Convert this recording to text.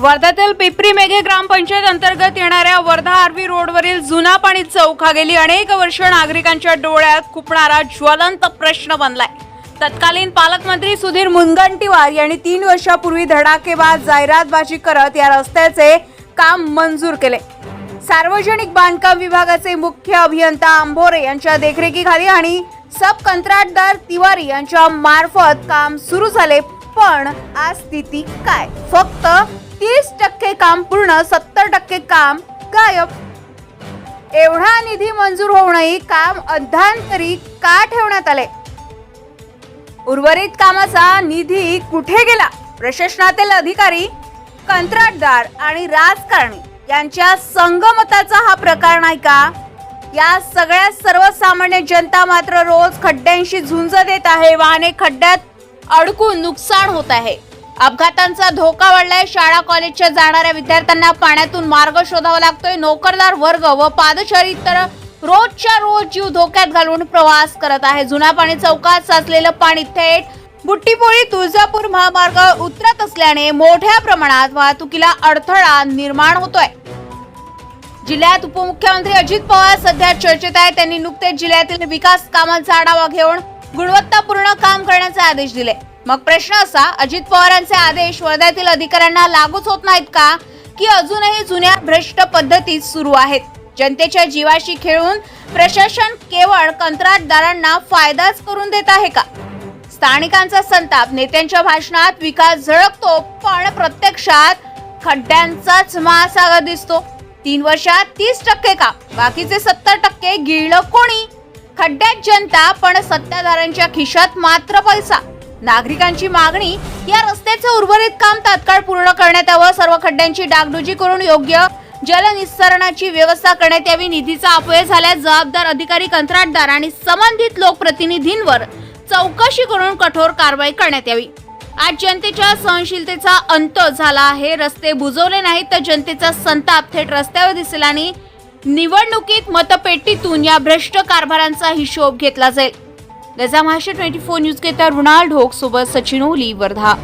वर्ध्यातील पिपरी मेघे ग्रामपंचायत अंतर्गत येणाऱ्या वर्धा आरवी रोडवरील जुना पाणी चौक हा गेली अनेक वर्ष नागरिकांच्या डोळ्यात खुपणारा ज्वलंत प्रश्न बनलाय. तत्कालीन पालकमंत्री सुधीर मुनगंटीवार यांनी तीन वर्षापूर्वी धडाकेबाज जाहिरातबाजी करत या रस्त्याचे काम मंजूर केले. सार्वजनिक बांधकाम विभागाचे मुख्य अभियंता आंभोरे यांच्या देखरेखीखाली आणि सब कंत्राटदार तिवारी यांच्या मार्फत काम सुरू झाले पण आज स्थिती काय? फक्त तीस टक्के काम पूर्ण सत्तर टक्के काम गायब. एवढा निधी मंजूर होऊनही काम अध्यांतरी का ठेवण्यात आले? उर्वरित कामाचा निधी कुठे गेला? प्रशासनातील अधिकारी कंत्राटदार आणि राजकारणी यांच्या संगमताचा हा प्रकार नाही का? या सगळ्या सर्वसामान्य जनता मात्र रोज खड्ड्यांशी झुंज देत आहे वाहने खड्ड्यात अडकून नुकसान होत आहे. अपघातांचा धोका वाढलाय. शाळा कॉलेजच्या जाणाऱ्या विद्यार्थ्यांना पाण्यातून मार्ग शोधावा लागतोय. नोकरदार वर्ग व पादचारी तर रोजच्या रोज जीव धोक्यात घालून प्रवास करत आहे. जुना पाणी चौकात साचलेलं पाणी थेट बुट्टीपोळी तुळजापूर महामार्ग उतरत असल्याने मोठ्या प्रमाणात वाहतुकीला अडथळा निर्माण होतोय. जिल्ह्यात उपमुख्यमंत्री अजित पवार सध्या चर्चेत आहेत. त्यांनी नुकतेच जिल्ह्यातील विकास कामांचा आढावा घेऊन गुणवत्तापूर्ण काम करण्याचे आदेश दिले. मग प्रश्न असा अजित पवारांचे आदेश वर्ध्यातील अधिकाऱ्यांना लागूच होत नाहीत का? की अजूनही जुन्या भ्रष्ट पद्धती सुरू आहेत? जनतेच्या जीवाशी खेळून प्रशासन केवळ कंत्राटदारांना फायदाच करून देत आहे का? स्थानिकांचा संताप नेत्यांच्या भाषणात विकास झळकतो पण प्रत्यक्षात खड्ड्यांचाच महासागर दिसतो. तीन वर्षात तीस टक्के का? बाकीचे सत्तर टक्के गिळलं कोणी? खड्ड्यात जनता पण सत्ताधाऱ्यांच्या खिशात मात्र पैसा. नागरिकांची मागणी या रस्त्याचे उर्वरित काम तात्काळ पूर्ण करण्यात यावं सर्व खड्ड्यांची डागडुजी करून योग्य जलनिस्सरणाची व्यवस्था करण्यात यावी निधीचा अपव्यय झाल्यास जबाबदार अधिकारी कंत्राटदार आणि संबंधित लोकप्रतिनिधींवर चौकशी करून कठोर कारवाई करण्यात यावी. आज जनतेच्या सहनशीलतेचा अंत झाला आहे. रस्ते बुजवले नाहीत तर जनतेचा संताप थेट रस्त्यावर दिसेल आणि निवडणुकीत मतपेटीतून या भ्रष्ट कारभारांचा हिशोब घेतला जाईल. गजा महाराष्ट्र ट्वेंटी फोर न्यूज घेता रुणाल ढोक सोबत सचिन ओली वर्धा.